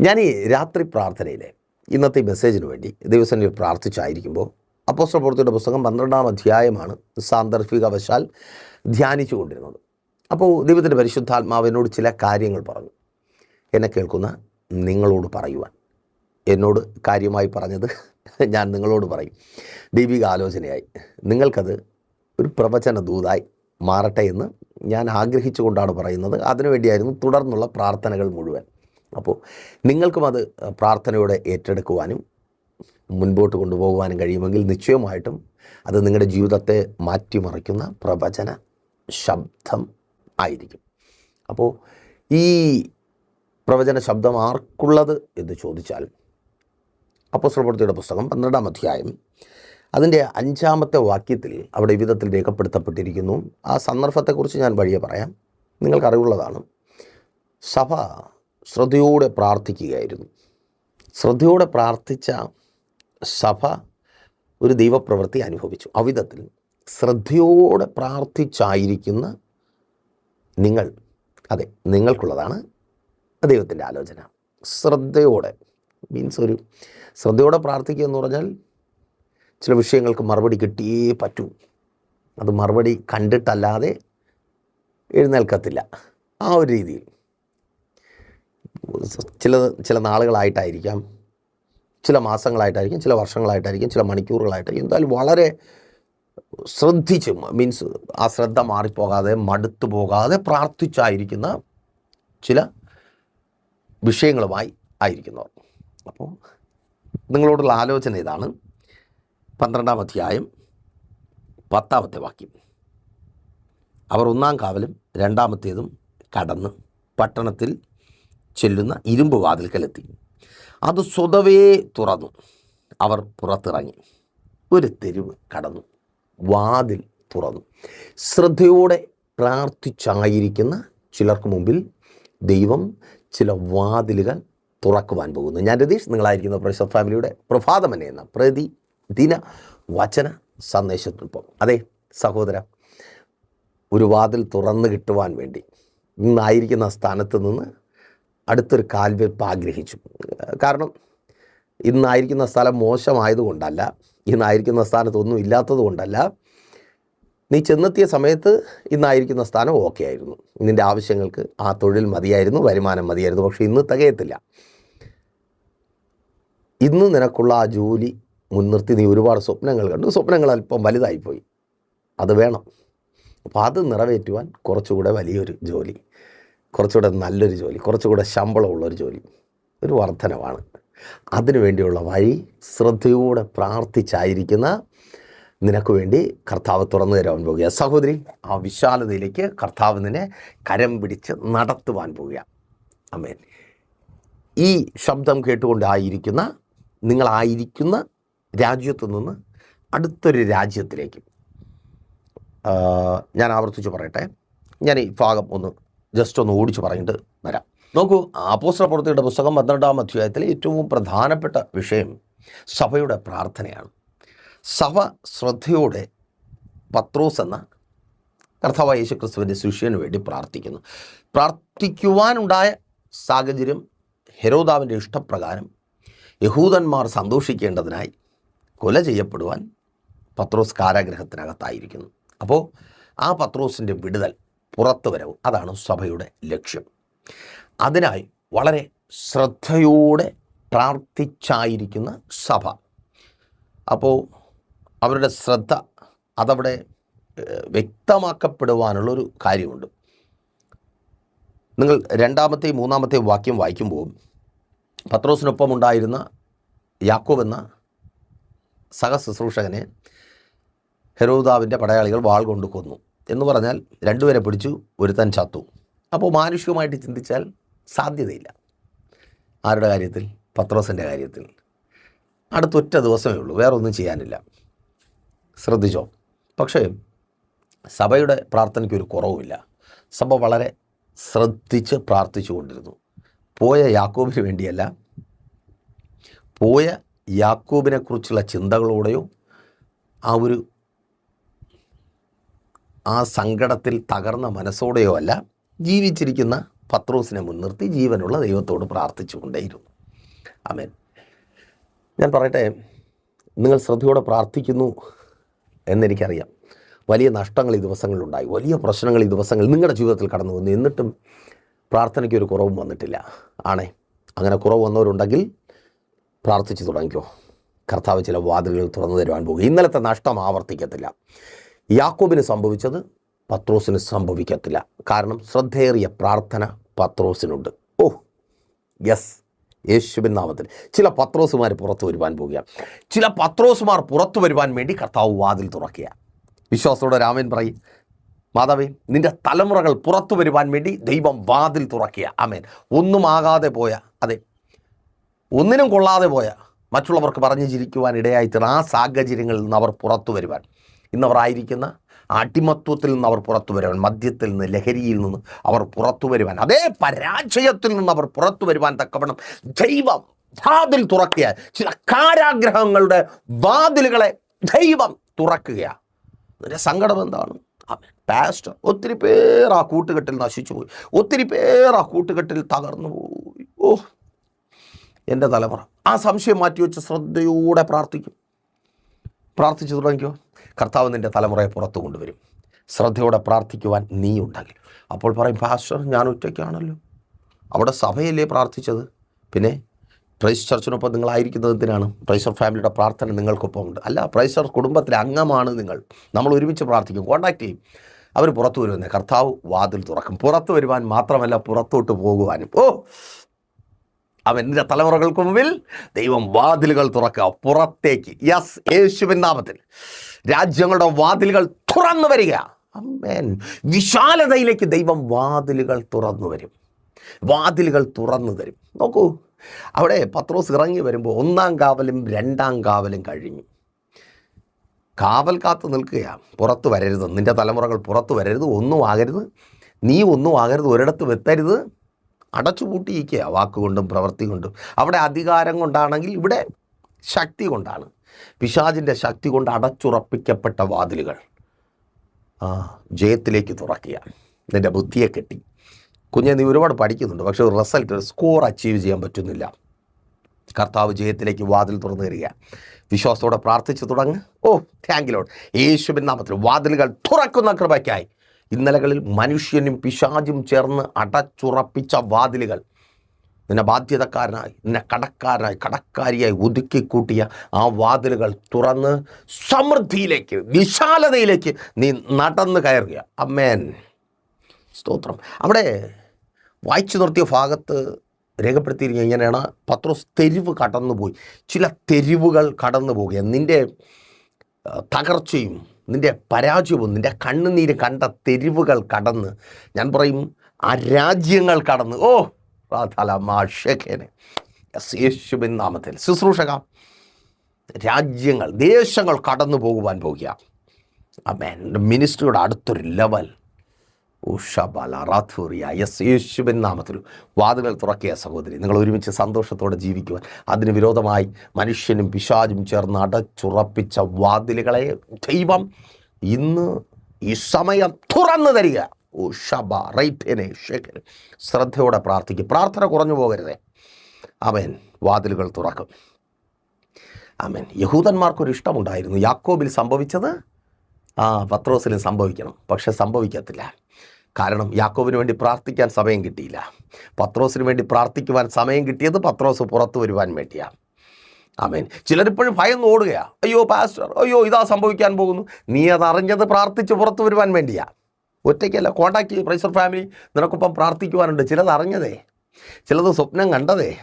ഞാൻ ഈ രാത്രി പ്രാർത്ഥനയിലെ ഇന്നത്തെ മെസ്സേജിന് വേണ്ടി ദിവസം പ്രാർത്ഥിച്ചായിരിക്കുമ്പോൾ അപ്പോസ്റ്റർ പ്രവൃത്തിയുടെ പുസ്തകം പന്ത്രണ്ടാം അധ്യായമാണ് സാന്ദർഭികവശാൽ ധ്യാനിച്ചു കൊണ്ടിരുന്നത് അപ്പോൾ ദൈവത്തിന്റെ പരിശുദ്ധാത്മാവ് എന്നോട് ചില കാര്യങ്ങൾ പറഞ്ഞു. എന്നെ കേൾക്കുന്ന നിങ്ങളോട് പറയുവാൻ. എന്നോട് കാര്യമായി പറഞ്ഞത് ഞാൻ നിങ്ങളോട് പറയും. ദൈവിക ആലോചനയായി. നിങ്ങൾക്കത് ഒരു പ്രവചന ദൂതായി മാറട്ടെ എന്ന് ഞാൻ ആഗ്രഹിച്ചുകൊണ്ടാണ് പറയുന്നത്. അതിനുവേണ്ടിയായിരുന്നു തുടർന്നുള്ള പ്രാർത്ഥനകൾ മുഴുവൻ. അപ്പോൾ നിങ്ങൾക്കും അത് പ്രാർത്ഥനയോടെ ഏറ്റെടുക്കുവാനും മുൻപോട്ട് കൊണ്ടുപോകുവാനും കഴിയുമെങ്കിൽ നിശ്ചയമായിട്ടും അത് നിങ്ങളുടെ ജീവിതത്തെ മാറ്റിമറിക്കുന്ന പ്രവചന ശബ്ദം ആയിരിക്കും. അപ്പോൾ ഈ പ്രവചന ശബ്ദം ആർക്കുള്ളത് എന്ന് ചോദിച്ചാൽ അപ്പോസ്തലപ്രവൃത്തിയുടെ പുസ്തകം പന്ത്രണ്ടാം അധ്യായം അതിന്റെ അഞ്ചാമത്തെ വാക്യത്തിൽ അവിടെ വിധത്തിൽ രേഖപ്പെടുത്തപ്പെട്ടിരിക്കുന്നു. ആ സന്ദർഭത്തെക്കുറിച്ച് ഞാൻ വഴിയെ പറയാം. നിങ്ങൾക്കറിവുള്ളതാണ്. സഭ ശ്രദ്ധയോടെ പ്രാർത്ഥിക്കുകയായിരുന്നു. ശ്രദ്ധയോടെ പ്രാർത്ഥിച്ച സഭ ഒരു ദൈവപ്രവൃത്തി അനുഭവിച്ചു. അവിധത്തിൽ ശ്രദ്ധയോടെ പ്രാർത്ഥിച്ചായിരിക്കുന്ന നിങ്ങൾ അതെ നിങ്ങൾക്കുള്ളതാണ് ദൈവത്തിന്റെ ആലോചന. ശ്രദ്ധയോടെ മീൻസ് ഒരു ശ്രദ്ധയോടെ പ്രാർത്ഥിക്കുക എന്ന് പറഞ്ഞാൽ ചില വിഷയങ്ങൾക്ക് മറുപടി കിട്ടിയേ പറ്റൂ. അത് മറുപടി കണ്ടിട്ടല്ലാതെ എഴുന്നേൽക്കത്തില്ല. ആ ഒരു രീതിയിൽ. ചില ചില നാളുകളായിട്ടായിരിക്കാം ചില മാസങ്ങളായിട്ടായിരിക്കും ചില വർഷങ്ങളായിട്ടായിരിക്കും ചില മണിക്കൂറുകളായിട്ടായിരിക്കും. എന്തായാലും വളരെ ശ്രദ്ധിച്ച് മീൻസ് ആ ശ്രദ്ധ മാറിപ്പോകാതെ മടുത്തു പോകാതെ പ്രാർത്ഥിച്ചായിരിക്കുന്ന ചില വിഷയങ്ങളുമായി ആയിരിക്കുന്നവർ. അപ്പോൾ നിങ്ങളോടുള്ള ആലോചന ഇതാണ്. പന്ത്രണ്ടാം അധ്യായം പത്താമത്തെ വാക്യം. അവർ ഒന്നാം കാവലും രണ്ടാമത്തേതും കടന്ന് പട്ടണത്തിൽ ചെല്ലുന്ന ഇരുമ്പ് വാതിൽക്കലെത്തി. അത് സ്വതവേ തുറന്നു. അവർ പുറത്തിറങ്ങി. ഒരു തെരുവ് കടന്നു. വാതിൽ തുറന്നു. ശ്രദ്ധയോടെ പ്രാർത്ഥിച്ചായിരിക്കുന്ന ചിലർക്ക് മുമ്പിൽ ദൈവം ചില വാതിലുകൾ തുറക്കുവാൻ പോകുന്നു. ഞാൻ രതീഷ് നിങ്ങളായിരിക്കുന്ന പ്രശസ്ത ഫാമിലിയുടെ പ്രഭാതമനെ എന്ന പ്രതി ദിന വചന സന്ദേശത്തിനൊപ്പം. അതെ സഹോദര ഒരു വാതിൽ തുറന്നു കിട്ടുവാൻ വേണ്ടി ഇന്നായിരിക്കുന്ന സ്ഥാനത്ത് നിന്ന് അടുത്തൊരു കാൽവെപ്പ് ആഗ്രഹിച്ചു. കാരണം ഇന്നായിരിക്കുന്ന സ്ഥലം മോശമായതുകൊണ്ടല്ല ഇന്നായിരിക്കുന്ന സ്ഥാനത്തൊന്നും ഇല്ലാത്തത് കൊണ്ടല്ല നീ ചെന്നെത്തിയ സമയത്ത് ഇന്നായിരിക്കുന്ന സ്ഥാനം ഓക്കെ ആയിരുന്നു. നിന്റെ ആവശ്യങ്ങൾക്ക് ആ തൊഴിൽ മതിയായിരുന്നു വരുമാനം മതിയായിരുന്നു പക്ഷേ ഇന്ന് തികയത്തില്ല. ഇന്ന് നിനക്കുള്ള ആ ജോലി മുൻനിർത്തി നീ ഒരുപാട് സ്വപ്നങ്ങൾ കണ്ടു. സ്വപ്നങ്ങൾ അല്പം വലുതായിപ്പോയി. അത് വേണം. അപ്പോൾ അത് നിറവേറ്റുവാൻ കുറച്ചുകൂടെ വലിയൊരു ജോലി. കുറച്ചുകൂടെ നല്ലൊരു ജോലി കുറച്ചുകൂടെ ശമ്പളമുള്ളൊരു ജോലി ഒരു വർധനവാണ്. അതിനു വേണ്ടിയുള്ള വഴി ശ്രദ്ധയോടെ പ്രാർത്ഥിച്ചായിരിക്കുന്ന നിനക്ക് വേണ്ടി കർത്താവ് തുറന്നു തരാൻ പോകുക. സഹോദരി ആ വിശാലതയിലേക്ക് കർത്താവ് നിന്നെ കരം പിടിച്ച് നടത്തുവാൻ പോവുക അമേൻ ഈ ശബ്ദം കേട്ടുകൊണ്ടായിരിക്കുന്ന നിങ്ങളായിരിക്കുന്ന രാജ്യത്തു നിന്ന് അടുത്തൊരു രാജ്യത്തിലേക്ക്. ഞാൻ ആവർത്തിച്ച് പറയട്ടെ. ഞാൻ ഈ ഭാഗം ഒന്ന് ജസ്റ്റ് ഒന്ന് ഓടിച്ച് പറഞ്ഞിട്ട് വരാം. നോക്കൂ ആപ്പോസ്റ്റല പ്രവൃത്തിയുടെ പുസ്തകം പന്ത്രണ്ടാം അധ്യായത്തിലെ ഏറ്റവും പ്രധാനപ്പെട്ട വിഷയം സഭയുടെ പ്രാർത്ഥനയാണ്. സഭ ശ്രദ്ധയോടെ പത്രോസ് എന്ന കർത്താവ് യേശു ക്രിസ്തുവിന്റെ ശിഷ്യന് വേണ്ടി പ്രാർത്ഥിക്കുന്നു. പ്രാർത്ഥിക്കുവാനുണ്ടായ സാഹചര്യം ഹെരോദാവിന്റെ ഇഷ്ടപ്രകാരം യഹൂദന്മാർ സന്തോഷിക്കേണ്ടതിനായി കൊല ചെയ്യപ്പെടുവാൻ പത്രോസ് കാരാഗ്രഹത്തിനകത്തായിരിക്കുന്നു. അപ്പോൾ ആ പത്രോസിന്റെ വിടുതൽ പുറത്തു വരവ്. അതാണ് സഭയുടെ ലക്ഷ്യം. അതിനായി വളരെ ശ്രദ്ധയോടെ പ്രാർത്ഥിച്ചായിരിക്കുന്ന സഭ. അപ്പോൾ അവരുടെ ശ്രദ്ധ അതവിടെ വ്യക്തമാക്കപ്പെടുവാനുള്ളൊരു കാര്യമുണ്ട്. നിങ്ങൾ രണ്ടാമത്തെയും മൂന്നാമത്തെയും വാക്യം വായിക്കുമ്പോൾ പത്രോസിനൊപ്പം ഉണ്ടായിരുന്ന യാക്കോബ് എന്ന സഹശുശ്രൂഷകനെ ഹെരോദാവിന്റെ പടയാളികൾ വാൾ കൊണ്ട് കൊന്നു. എന്ന് പറഞ്ഞാൽ രണ്ടുപേരെ പിടിച്ചു ഒരുത്തൻ ചത്തു. അപ്പോൾ മാനുഷികമായിട്ട് ചിന്തിച്ചാൽ സാധ്യതയില്ല. ആരുടെ കാര്യത്തിൽ? പത്രോസിന്റെ കാര്യത്തിൽ. അടുത്തൊറ്റ ദിവസമേ ഉള്ളൂ വേറൊന്നും ചെയ്യാനില്ല. ശ്രദ്ധിച്ചോ? പക്ഷേ സഭയുടെ പ്രാർത്ഥനയ്ക്ക് ഒരു കുറവുമില്ല. സഭ വളരെ ശ്രദ്ധിച്ച് പ്രാർത്ഥിച്ചു കൊണ്ടിരുന്നു. പോയ യാക്കോബിന് വേണ്ടിയല്ല പോയ യാക്കൂബിനെക്കുറിച്ചുള്ള ചിന്തകളോടെയോ ആ ഒരു ആ സങ്കടത്തിൽ തകർന്ന മനസ്സോടെയോ അല്ല ജീവിച്ചിരിക്കുന്ന പത്രോസിനെ മുൻനിർത്തി ജീവനുള്ള ദൈവത്തോട് പ്രാർത്ഥിച്ചുകൊണ്ടേയിരുന്നു. അമേൻ ഞാൻ പറയട്ടെ നിങ്ങൾ ശ്രദ്ധയോടെ പ്രാർത്ഥിക്കുന്നു എന്നെനിക്കറിയാം. വലിയ നഷ്ടങ്ങൾ ഈ ദിവസങ്ങളിലുണ്ടായി. വലിയ പ്രശ്നങ്ങൾ ഈ ദിവസങ്ങൾ നിങ്ങളുടെ ജീവിതത്തിൽ കടന്നു വന്നു. എന്നിട്ടും പ്രാർത്ഥനയ്ക്ക് ഒരു കുറവും വന്നിട്ടില്ല. ആണേ അങ്ങനെ കുറവ് വന്നവരുണ്ടെങ്കിൽ പ്രാർത്ഥിച്ചു തുടങ്ങിക്കോ. കർത്താവ് ചില വാതിലുകൾ തുറന്നു തരുവാൻ പോകും. ഇന്നലത്തെ നഷ്ടം ആവർത്തിക്കത്തില്ല. യാക്കോബിന് സംഭവിച്ചത് പത്രോസിന് സംഭവിക്കത്തില്ല. കാരണം ശ്രദ്ധേറിയ പ്രാർത്ഥന പത്രോസിനുണ്ട്. ഓ യെസ് യേശുവിൻ നാമത്തിൽ. ചില പത്രോസുമാർ പുറത്തു വരുവാൻ പോവുകയാണ്. ചില പത്രോസുമാർ പുറത്തു വരുവാൻ വേണ്ടി കർത്താവ് വാതിൽ തുറക്കുക വിശ്വാസത്തോടെ രാമൻ പറയും. മാതാവേ നിന്റെ തലമുറകൾ പുറത്തു വരുവാൻ വേണ്ടി ദൈവം വാതിൽ തുറക്കുക ആമേൻ. ഒന്നും ആകാതെ പോയ. അതെ. ഒന്നിനും കൊള്ളാതെ പോയ. മറ്റുള്ളവർക്ക് പറഞ്ഞു ചിരിക്കുവാൻ ഇടയായിത്തീർന്ന ആ സാഹചര്യങ്ങളിൽ നിന്ന് അവർ പുറത്തു വരുവാൻ. ഇന്നവർ ആയിരിക്കുന്ന അടിമത്വത്തിൽ നിന്ന് അവർ പുറത്തു വരുവാൻ മദ്യത്തിൽ നിന്ന് ലഹരിയിൽ നിന്ന് അവർ പുറത്തു വരുവാൻ അതേ പരാജയത്തിൽ നിന്ന് അവർ പുറത്തു വരുവാൻ തക്കവണ്ണം ദൈവം വാതിൽ തുറക്കുക. ചില കാരാഗ്രഹങ്ങളുടെ വാതിലുകളെ ദൈവം തുറക്കുകയാണ് അതിന്റെ സങ്കടം എന്താണ്. പാസ്റ്റർ ഒത്തിരി പേർ ആ കൂട്ടുകെട്ടിൽ നശിച്ചു പോയി. ഒത്തിരി പേർ ആ കൂട്ടുകെട്ടിൽ തകർന്നു പോയി. ഓ എന്റെ തലമുറ. ആ സംശയം മാറ്റിവെച്ച് ശ്രദ്ധയോടെ പ്രാർത്ഥിക്കും. പ്രാർത്ഥിച്ചു തുടങ്ങിക്കോ. കർത്താവ് നിന്റെ തലമുറയെ പുറത്തു കൊണ്ടുവരും. ശ്രദ്ധയോടെ പ്രാർത്ഥിക്കുവാൻ നീ ഉണ്ടെങ്കിൽ അപ്പോൾ പറയും പാസ്റ്റർ ഞാൻ ഒറ്റയ്ക്കാണല്ലോ. അവിടെ സഭയല്ലേ പ്രാർത്ഥിച്ചത്? പിന്നെ പ്രൈസ് ചർച്ചിനൊപ്പം നിങ്ങളായിരിക്കുന്നത് എന്തിനാണ്? പ്രൈസർ ഫാമിലിയുടെ പ്രാർത്ഥന നിങ്ങൾക്കൊപ്പം ഉണ്ട്. അല്ല പ്രൈസർ കുടുംബത്തിലെ അംഗമാണ് നിങ്ങൾ. നമ്മൾ ഒരുമിച്ച് പ്രാർത്ഥിക്കും കോൺടാക്ട് ചെയ്യും. അവർ പുറത്തു വരുമെന്ന് കർത്താവ് വാതിൽ തുറക്കും. പുറത്തു വരുവാൻ മാത്രമല്ല പുറത്തോട്ട് പോകുവാനും. ഓ അവൻ എന്റെ തലമുറകൾക്ക് മുമ്പിൽ ദൈവം വാതിലുകൾ തുറക്കുക. പുറത്തേക്ക്. യെസ് യേശുവിൻ നാമത്തിൽ. രാജ്യങ്ങളുടെ വാതിലുകൾ തുറന്നു വരിക. അമ്മേൻ. വിശാലതയിലേക്ക് ദൈവം വാതിലുകൾ തുറന്നു വരും. വാതിലുകൾ തുറന്നു തരും. നോക്കൂ അവിടെ പത്രോസ് ഇറങ്ങി വരുമ്പോൾ ഒന്നാം കാവലും രണ്ടാം കാവലും കഴിഞ്ഞു. കാവൽ കാത്ത് നിൽക്കുകയാണ് പുറത്ത് വരരുത്. നിന്റെ തലമുറകൾ പുറത്ത് വരരുത്. ഒന്നും ആകരുത്. നീ ഒന്നും ആകരുത്. വെത്തരുത് അടച്ചു അടച്ചുപൂട്ടിയിരിക്കുക വാക്കുകൊണ്ടും പ്രവൃത്തി കൊണ്ടും അവിടെ അധികാരം കൊണ്ടാണെങ്കിൽ ഇവിടെ ശക്തി കൊണ്ടാണ്. പിശാചിന്റെ ശക്തി കൊണ്ട് അടച്ചുറപ്പിക്കപ്പെട്ട വാതിലുകൾ. ആ ജയത്തിലേക്ക് തുറക്കുക നിന്റെ ബുദ്ധിയെ കെട്ടി. കുഞ്ഞെ നീ ഒരുപാട് പഠിക്കുന്നുണ്ട് പക്ഷേ ഒരു റിസൾട്ട് ഒരു സ്കോർ അച്ചീവ് ചെയ്യാൻ പറ്റുന്നില്ല. കർത്താവ് ജയത്തിലേക്ക് വാതിൽ തുറന്നു തരിക വിശ്വാസത്തോടെ പ്രാർത്ഥിച്ചു തുടങ്ങ്. ഓ താങ്ക് ലോഡ് യേശുവിൻ നാമത്തിൽ വാതിലുകൾ തുറക്കുന്ന കൃപയ്ക്കായി. ഇന്നലകളിൽ മനുഷ്യനും പിശാചും ചേർന്ന് അടച്ചുറപ്പിച്ച വാതിലുകൾ നിന്നെ ബാധ്യതക്കാരനായി നിന്നെ കടക്കാരനായി കടക്കാരിയായി ഒതുക്കിക്കൂട്ടിയ ആ വാതിലുകൾ തുറന്ന് സമൃദ്ധിയിലേക്ക് വിശാലതയിലേക്ക് നീ നടന്ന് കയറുക അമ്മേൻ. സ്തോത്രം. അവിടെ വായിച്ചു നിർത്തിയ ഭാഗത്ത് രേഖപ്പെടുത്തിയിരിക്കുക ഇങ്ങനെയാണ്. പത്രോസ് തെരുവ് കടന്നുപോയി. ചില തെരുവുകൾ കടന്നു പോകുക നിന്റെ തകർച്ചയും നിന്റെ പരാജയവും നിന്റെ കണ്ണുനീര് കണ്ട തെരുവുകൾ കടന്ന് ഞാൻ പറയും ആ രാജ്യങ്ങൾ കടന്ന്. ഓ യേശുവിൻ നാമത്തിൽ. ശുശ്രൂഷക രാജ്യങ്ങൾ ദേശങ്ങൾ കടന്നു പോകുവാൻ പോകുക. അമേൻ മിനിസ്ട്രിയുടെ അടുത്തൊരു ലെവൽ ഉഷബല റാഥൂറിയ യെസ് യേശുവിൻ നാമത്തിൽ. വാതുകൾ തുറക്കിയ സഹോദരി. നിങ്ങൾ ഒരുമിച്ച് സന്തോഷത്തോടെ ജീവിക്കുവാൻ. അതിന് വിരോധമായി മനുഷ്യനും പിശാചും ചേർന്ന് അടച്ചുറപ്പിച്ച വാതിലുകളെ ദൈവം ഇന്ന് ഈ സമയം തുറന്നു തരിക. റൈറ്റനെ ഷേഖന് ശ്രദ്ധയോടെ പ്രാർത്ഥിക്കും. പ്രാർത്ഥന കുറഞ്ഞു പോകരുതേ. അവൻ വാതിലുകൾ തുറക്കും. ആമേൻ. യഹൂദന്മാർക്കൊരു ഇഷ്ടമുണ്ടായിരുന്നു. യാക്കോബിൽ സംഭവിച്ചത്? ആ പത്രോസിലും സംഭവിക്കണം. പക്ഷെ സംഭവിക്കത്തില്ല. കാരണം യാക്കോബിന് വേണ്ടി പ്രാർത്ഥിക്കാൻ സമയം കിട്ടിയില്ല. പത്രോസിന് വേണ്ടി പ്രാർത്ഥിക്കുവാൻ സമയം കിട്ടിയത് പത്രോസ് പുറത്തു വരുവാൻ വേണ്ടിയാണ് ആമേൻ. ചിലരിപ്പോഴും ഭയന്ന് ഓടുകയാണ് അയ്യോ പാസ്റ്റർ അയ്യോ ഇതാ സംഭവിക്കാൻ പോകുന്നു. നീ അതറിഞ്ഞത് പ്രാർത്ഥിച്ച് പുറത്തു വരുവാൻ വേണ്ടിയാ. ഒറ്റയ്ക്കല്ല കോണ്ടാക്ട് ചെയ്യും പ്രൈസർ ഫാമിലി നിനക്കൊപ്പം പ്രാർത്ഥിക്കുവാനുണ്ട്. ചിലത് അറിഞ്ഞതേ ചിലത് സ്വപ്നം കണ്ടതേ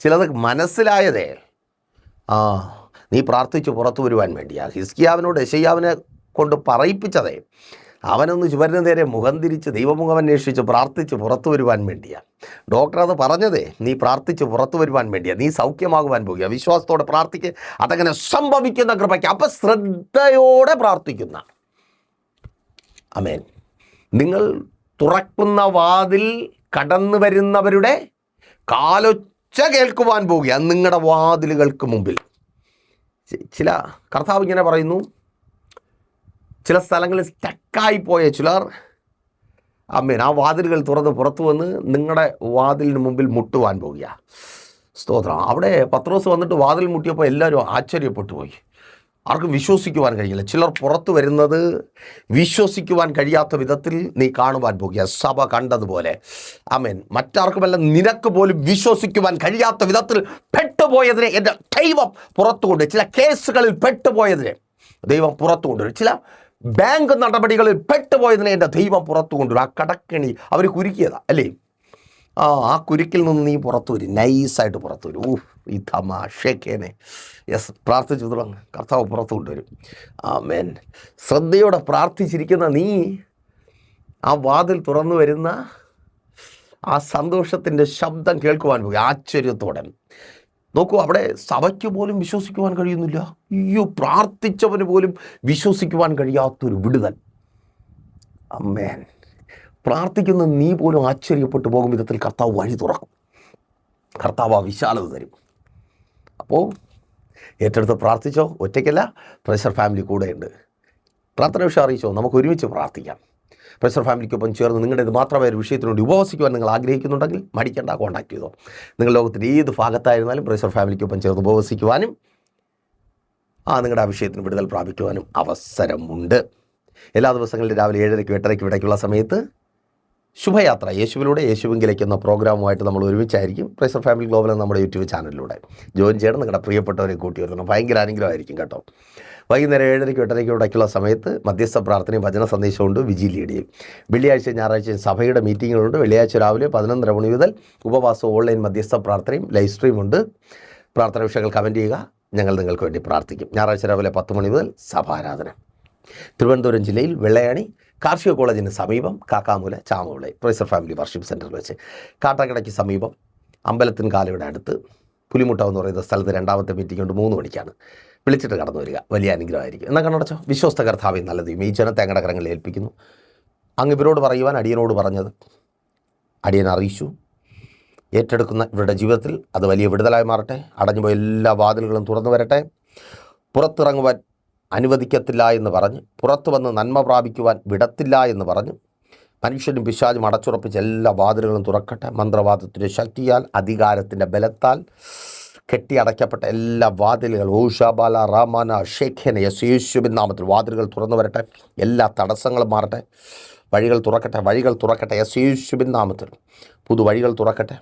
ചിലത് മനസ്സിലായതേ. ആ നീ പ്രാർത്ഥിച്ച് പുറത്തു വരുവാൻ വേണ്ടിയാ. ഹിസ്കിയാവിനോട് യശയ്യാവിനെ കൊണ്ട് പറയിപ്പിച്ചതേ. അവനൊന്ന് ചുവരിന് നേരെ മുഖം തിരിച്ച് ദൈവമുഖം അന്വേഷിച്ച് പ്രാർത്ഥിച്ച് പുറത്തു വരുവാൻ വേണ്ടിയാ. ഡോക്ടർ അത് പറഞ്ഞതേ നീ പ്രാർത്ഥിച്ച് പുറത്തു വരുവാൻ വേണ്ടിയാ. നീ സൗഖ്യമാകുവാൻ പോകുക. വിശ്വാസത്തോടെ പ്രാർത്ഥിക്കുക അതങ്ങനെ സംഭവിക്കുന്ന കൃപയ്ക്ക് അപ്പം ശ്രദ്ധയോടെ പ്രാർത്ഥിക്കുന്ന. അമേൻ നിങ്ങൾ തുറക്കുന്ന വാതിൽ കടന്നു വരുന്നവരുടെ കാലൊച്ച കേൾക്കുവാൻ പോവുകയാണ് നിങ്ങളുടെ വാതിലുകൾക്ക് മുമ്പിൽ. ചില കർത്താവ് ഇങ്ങനെ പറയുന്നു. ചില സ്ഥലങ്ങളിൽ സ്റ്റക്കായി പോയ ചിലർ അമ്മേൻ ആ വാതിലുകൾ തുറന്ന് പുറത്തു വന്ന് നിങ്ങളുടെ വാതിലിന് മുമ്പിൽ മുട്ടുവാൻ പോകുക. സ്തോത്രം. അവിടെ പത്രോസ് വന്നിട്ട് വാതിൽ മുട്ടിയപ്പോൾ എല്ലാവരും ആശ്ചര്യപ്പെട്ടു പോയി. ആർക്കും വിശ്വസിക്കുവാൻ കഴിയില്ല. ചിലർ പുറത്തു വരുന്നത് വിശ്വസിക്കുവാൻ കഴിയാത്ത വിധത്തിൽ നീ കാണുവാൻ പോകുക. സഭ കണ്ടതുപോലെ. അമേൻ മറ്റാർക്കുമല്ല നിനക്ക് പോലും വിശ്വസിക്കുവാൻ കഴിയാത്ത വിധത്തിൽ പെട്ടുപോയതിനെ എന്റെ ദൈവം പുറത്തു കൊണ്ട് ചില കേസുകളിൽ പെട്ടുപോയതിനെ ദൈവം പുറത്തു കൊണ്ടുവരും ചില ബാങ്ക് നടപടികളിൽ പെട്ടുപോയതിനെ എന്റെ ദൈവം പുറത്തു കൊണ്ടുവരും ആ കടക്കണി അവർ കുരുക്കിയതാണ് അല്ലേ? ആ ആ കുരുക്കിൽ നിന്ന് നീ പുറത്തു വരും നൈസായിട്ട് പുറത്തു വരും ഊഹ് ഈ തമാഷേക്കേനെ യെസ് പ്രാർത്ഥിച്ചു തുടങ്ങ് കർത്താവ് പുറത്തു കൊണ്ടുവരും. ആ മേൻ ശ്രദ്ധയോടെ പ്രാർത്ഥിച്ചിരിക്കുന്ന നീ ആ വാതിൽ തുറന്നു വരുന്ന ആ സന്തോഷത്തിന്റെ ശബ്ദം കേൾക്കുവാൻ പോയി ആശ്ചര്യത്തോടെ. നോക്കൂ അവിടെ സഭയ്ക്ക് പോലും വിശ്വസിക്കുവാൻ കഴിയുന്നില്ല. അയ്യോ പ്രാർത്ഥിച്ചവന് പോലും വിശ്വസിക്കുവാൻ കഴിയാത്തൊരു വിടുതൽ. അമ്മേൻ പ്രാർത്ഥിക്കുന്ന നീ പോലും ആശ്ചര്യപ്പെട്ടു പോകും വിധത്തിൽ കർത്താവ് വഴി തുറക്കും. കർത്താവ് ആ വിശാലത തരും. അപ്പോൾ ഏറ്റെടുത്ത് പ്രാർത്ഥിച്ചോ? ഒറ്റയ്ക്കല്ല. പ്രഷർ ഫാമിലി കൂടെയുണ്ട്. പ്രാർത്ഥന വിഷയം അറിയിച്ചോ? നമുക്ക് ഒരുമിച്ച് പ്രാർത്ഥിക്കാം. പ്രഷർ ഫാമിലിക്കൊപ്പം ചേർന്ന് നിങ്ങളുടെ ഇത് മാത്രമായ ഒരു വിഷയത്തിനോട് ഉപവസിക്കുവാൻ നിങ്ങൾ ആഗ്രഹിക്കുന്നുണ്ടെങ്കിൽ മടിക്കേണ്ട കോൺടാക്ട് ചെയ്തോ. നിങ്ങൾ ലോകത്തിന്റെ ഏത് ഭാഗത്തായിരുന്നാലും പ്രഷർ ഫാമിലിക്കൊപ്പം ചേർന്ന് ഉപവസിക്കുവാനും ആ നിങ്ങളുടെ ആ വിഷയത്തിന് വിടുതൽ പ്രാപിക്കുവാനും അവസരമുണ്ട്. എല്ലാ ദിവസങ്ങളിലും രാവിലെ ഏഴരയ്ക്കും എട്ടരയ്ക്കും ഇടയ്ക്കുള്ള സമയത്ത് ശുഭയാത്ര. യേശുവിലൂടെ യേശുവിങ്കിലേക്ക് എന്ന പ്രോഗ്രാമുമായിട്ട് നമ്മൾ ഒരുമിച്ചായിരിക്കും. പ്രൈസർ ഫാമിലി ഗ്ലോബൽ എന്ന നമ്മുടെ യൂട്യൂബ് ചാനലിലൂടെ. ജോയിൻ ചെയ്യണം നിങ്ങളുടെ പ്രിയപ്പെട്ടവരെ കൂട്ടി വരുന്നത് ഭയങ്കര അനുഗ്രഹമായിരിക്കും കേട്ടോ. വൈകുന്നേരം ഏഴരയ്ക്ക് എട്ടരയ്ക്ക് ഇടയ്ക്കുള്ള സമയത്ത് മധ്യസ്ഥ പ്രാർത്ഥനയും വചന സന്ദേശമുണ്ട് വിജിലിയുടെയും വെള്ളിയാഴ്ച ഞായറാഴ്ച സഭയുടെ മീറ്റിങ്ങുകളുണ്ട്. വെള്ളിയാഴ്ച രാവിലെ പതിനൊന്നര മണി മുതൽ ഉപവാസവും ഓൺലൈൻ മധ്യസ്ഥ പ്രാർത്ഥനയും ലൈവ് സ്ട്രീമുണ്ട് പ്രാർത്ഥന വിഷയങ്ങൾ കമന്റ് ചെയ്യുക. ഞങ്ങൾ നിങ്ങൾക്ക് വേണ്ടി പ്രാർത്ഥിക്കും. ഞായറാഴ്ച രാവിലെ പത്ത് മണി മുതൽ സഭാരാധന. തിരുവനന്തപുരം ജില്ലയിൽ വെള്ളയാണി കാർഷിക കോളേജിന് സമീപം കാക്കാമൂല ചാമൂളെ പ്രൊഫസർ ഫാമിലി വർഷിപ്പ് സെന്ററിൽ വെച്ച് കാട്ടാക്കടയ്ക്ക് സമീപം അമ്പലത്തിൻ കാലയുടെ അടുത്ത് പുലിമുട്ട എന്ന് പറയുന്ന സ്ഥലത്ത് രണ്ടാമത്തെ മീറ്റിംഗ് ഉണ്ട് മൂന്ന് മണിക്കാണ്. വിളിച്ചിട്ട് കടന്നു വരിക. വലിയ അനുഗ്രഹമായിരിക്കും. എന്നാൽ കണ്ണടച്ചോ വിശ്വസ്ത കർത്താവെ നല്ലത് ഈ ജനത്തെ അങ്ങടെ കരങ്ങളിൽ ഏൽപ്പിക്കുന്നു. അങ്ങ് ഇവരോട് പറയുവാൻ അടിയനോട് പറഞ്ഞത് അടിയൻ അറിയിച്ചു. ഏറ്റെടുക്കുന്ന ഇവരുടെ ജീവിതത്തിൽ അത് വലിയ വിടുതലായി മാറട്ടെ. അടഞ്ഞുപോയ എല്ലാ വാതിലുകളും തുറന്നു വരട്ടെ. പുറത്തിറങ്ങുവാൻ അനുവദിക്കത്തില്ല എന്ന് പറഞ്ഞ് പുറത്തു വന്ന് നന്മ പ്രാപിക്കുവാൻ വിടത്തില്ല എന്ന് പറഞ്ഞ് മനുഷ്യനും പിശാചും അടച്ചുറപ്പിച്ച് എല്ലാ വാതിലുകളും തുറക്കട്ടെ മന്ത്രവാദത്തിന്റെ ശക്തിയാൽ അധികാരത്തിന്റെ ബലത്താൽ കെട്ടിയടയ്ക്കപ്പെട്ട എല്ലാ വാതിലുകൾ ഓഷാബാല റാമാന ഷേഖന യേശുവിൻ നാമത്തിൽ വാതിലുകൾ തുറന്നു വരട്ടെ എല്ലാ തടസ്സങ്ങളും മാറട്ടെ വഴികൾ തുറക്കട്ടെ വഴികൾ തുറക്കട്ടെ യേശുവിൻ നാമത്തിൽ പുതുവഴികൾ തുറക്കട്ടെ.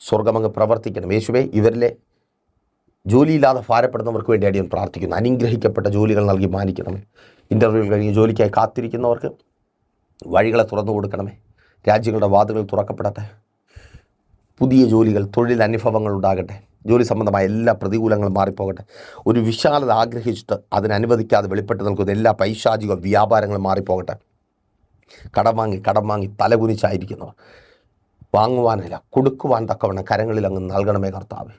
സ്വർഗമങ്ങ് പ്രവർത്തിക്കണം. യേശുവേ ഇവരിലെ ജോലിയില്ലാതെ ഭാരപ്പെടുന്നവർക്ക് വേണ്ടി അടിയൻ പ്രാർത്ഥിക്കുന്നു. അനുഗ്രഹിക്കപ്പെട്ട ജോലികൾ നൽകി മാനിക്കണമേ. ഇന്റർവ്യൂകൾ കഴിഞ്ഞ് ജോലിക്കായി കാത്തിരിക്കുന്നവർക്ക് വഴികളെ തുറന്നു കൊടുക്കണമേ. രാജ്യങ്ങളുടെ വാതിലുകൾ തുറക്കപ്പെടട്ടെ. പുതിയ ജോലികൾ തൊഴിൽ അനുഭവങ്ങൾ ഉണ്ടാകട്ടെ. ജോലി സംബന്ധമായ എല്ലാ പ്രതികൂലങ്ങളും മാറിപ്പോകട്ടെ. ഒരു വിശാലത ആഗ്രഹിച്ചിട്ട് അതിനനുവദിക്കാതെ വെളിപ്പെട്ട് നിൽക്കുന്ന എല്ലാ പൈശാചിക വ്യാപാരങ്ങളും മാറിപ്പോകട്ടെ. കടം വാങ്ങി കടം വാങ്ങി തലകുനിച്ചായിരിക്കുന്നവർ വാങ്ങുവാനല്ല കൊടുക്കുവാൻ തക്കവണ്ണം കരങ്ങളിൽ അങ്ങ് നൽകണമേ കർത്താവ്.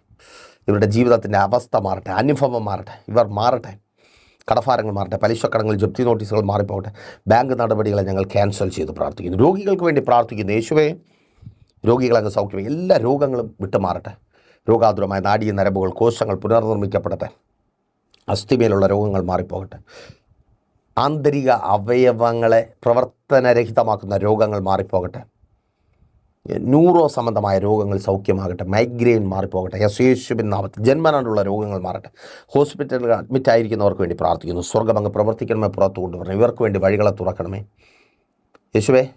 ഇവരുടെ ജീവിതത്തിന്റെ അവസ്ഥ മാറട്ടെ അനുഭവം മാറട്ടെ ഇവർ മാറട്ടെ. കടഫാരങ്ങൾ മാറട്ടെ പലിശക്കടങ്ങൾ ജപ്തി നോട്ടീസുകൾ മാറിപ്പോകട്ടെ. ബാങ്ക് നടപടികളെ ഞങ്ങൾ ക്യാൻസൽ ചെയ്ത് പ്രാർത്ഥിക്കുന്നു. രോഗികൾക്ക് വേണ്ടി പ്രാർത്ഥിക്കുന്നു യേശുവേ. രോഗികളങ്ങ് സൗഖ്യം എല്ലാ രോഗങ്ങളും വിട്ടുമാറട്ടെ. രോഗാതുരമായ നാടീയ നരമ്പുകൾ കോശങ്ങൾ പുനർനിർമ്മിക്കപ്പെടട്ടെ. അസ്ഥിമേലുള്ള രോഗങ്ങൾ മാറിപ്പോകട്ടെ. ആന്തരിക അവയവങ്ങളെ പ്രവർത്തനരഹിതമാക്കുന്ന രോഗങ്ങൾ മാറിപ്പോകട്ടെ. ന്യൂറോ സംബന്ധമായ രോഗങ്ങൾ സൗഖ്യമാകട്ടെ മൈഗ്രെയിൻ മാറിപ്പോകട്ടെ യേശുവിൻ നാമത്തിൽ ജന്മനാടുള്ള രോഗങ്ങൾ മാറട്ടെ. ഹോസ്പിറ്റലിൽ അഡ്മിറ്റ് ആയിരിക്കുന്നവർക്ക് വേണ്ടി പ്രാർത്ഥിക്കുന്നു. സ്വർഗം അങ്ങ് പ്രവർത്തിക്കണമേ പുറത്തു കൊണ്ടുവരണം ഇവർക്ക് വേണ്ടി വഴികളെ തുറക്കണമേ. യേശുവേ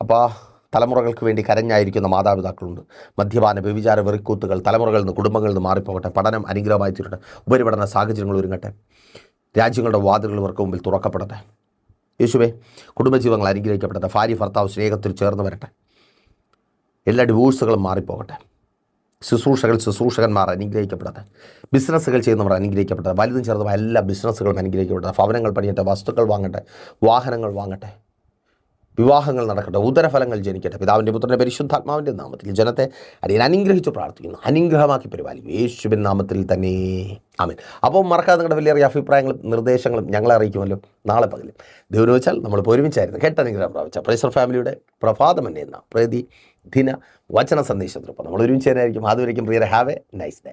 അപ്പോൾ തലമുറകൾക്ക് വേണ്ടി കരഞ്ഞായിരിക്കുന്ന മാതാപിതാക്കളുണ്ട്. മദ്യപാന വ്യഭിചാര വെറിക്കൂത്തുകൾ തലമുറകളിൽ നിന്ന് കുടുംബങ്ങളിൽ നിന്ന് മാറിപ്പോകട്ടെ പഠനം അനുഗ്രഹമായി തീരട്ടെ ഉപരിപഠന സാഹചര്യങ്ങൾ ഒരുങ്ങട്ടെ രാജ്യങ്ങളുടെ വാതിലുകൾ ഇവർക്ക് മുമ്പിൽ തുറക്കപ്പെടട്ടെ. യേശുവേ കുടുംബജീവങ്ങൾ അനുഗ്രഹിക്കപ്പെടട്ടെ ഭാര്യ ഭർത്താവ് സ്നേഹത്തിൽ ചേർന്ന് വരട്ടെ. എല്ലാ ഡിവോഴ്സുകളും മാറിപ്പോകട്ടെ. ശുശ്രൂഷകൾ ശുശ്രൂഷകന്മാർ അനുഗ്രഹിക്കപ്പെടട്ടെ. ബിസിനസ്സുകൾ ചെയ്യുന്നവർ അനുഗ്രഹിക്കപ്പെടട്ടെ. വലുതും ചെറുതുമായ എല്ലാ ബിസിനസ്സുകളും അനുഗ്രഹിക്കപ്പെടട്ടെ. ഭവനങ്ങൾ പണിയട്ടെ വസ്തുക്കൾ വാങ്ങട്ടെ വാഹനങ്ങൾ വാങ്ങട്ടെ. വിവാഹങ്ങൾ നടക്കട്ടെ ഉദരഫലങ്ങൾ ജനിക്കട്ടെ. പിതാവിന്റെ പുത്രന്റെ പരിശുദ്ധാത്മാവിന്റെ നാമത്തിൽ ജനത്തെ അടിയൻ അനുഗ്രഹിച്ച് പ്രാർത്ഥിക്കുന്നു. അനുഗ്രഹമാക്കി പരിപാലിക്കും യേശുവിൻ നാമത്തിൽ തന്നെ. ആമേൻ. അപ്പോൾ മറക്കാതെ നിങ്ങളുടെ വലിയ അഭിപ്രായങ്ങളും നിർദ്ദേശങ്ങളും ഞങ്ങളെ അറിയിക്കുമല്ലോ. നാളെ പകലും. ദൈവം വെച്ചാൽ നമ്മൾ ഒരുമിച്ചായിരുന്നു. കേട്ടനുഗ്രഹം പ്രാപിച്ച പ്രൈസർ ഫാമിലിയുടെ പ്രഭാതം എന്നെ എന്ന പ്രതി ദിന വചന സന്ദേശത്തിനൊപ്പം നമ്മൾ ഒരുമിച്ച് തന്നെയായിരിക്കും. അതുവരേക്കും പ്രിയരെ ഹാവ് എ നൈസ് ഡേ